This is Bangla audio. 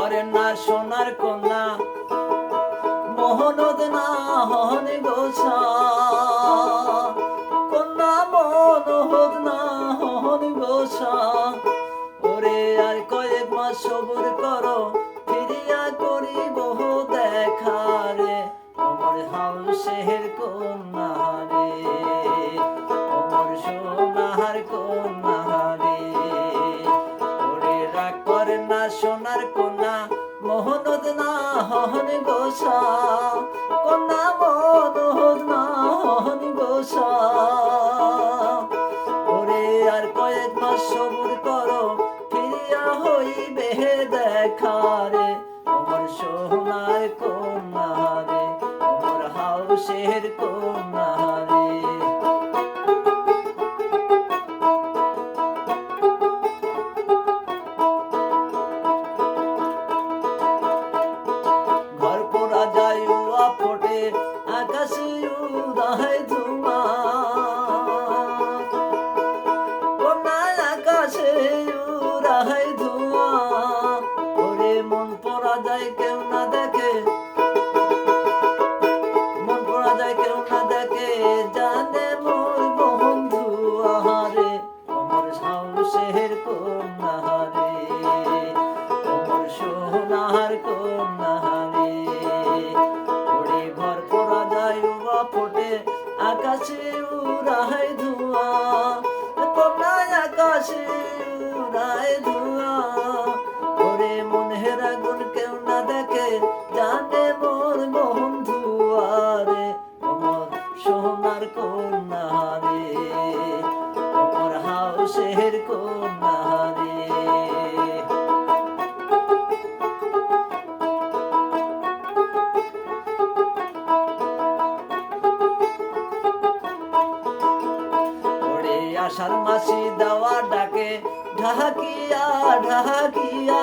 পারে না সোনার কন্যা। মোহনদ না হন গোসা। কন্যা মনোহদ না হন গোসা। ওরে আর কয়েক মাস সবুর করো না সোনার কন্যা মোহনদ না হন গোসা। কন্যা মোহনদ না হন গোসা। ওরে আর কয়েক মাস সবুর করো, ফিরিয়া হইবে দেখা রে। অমর সোনার কন্যা রে অমর হাউসের কন্যা আকাশে উড়ায় ধুমা কন্যায় আকাশে যায় মন পোড়া যায় কেউ না দেখে। জানে মোর বন্ধু আহারে। অমর সাহসের কন্যা রে অমর সোনার কন্যা রে উড়ায় ধোঁয়া কন্যায় আকাশে উড়ায় ধোঁয়া। ওরে মনের আগুন কেউ না দেখে, জানে মোর বন্ধু আরে অমর সোনার কন্যা রে অমর হাউসের কন্যা রে আষাঢ় মাসি দেওয়া ডাকে ঢাকিয়া ঢাকিয়া।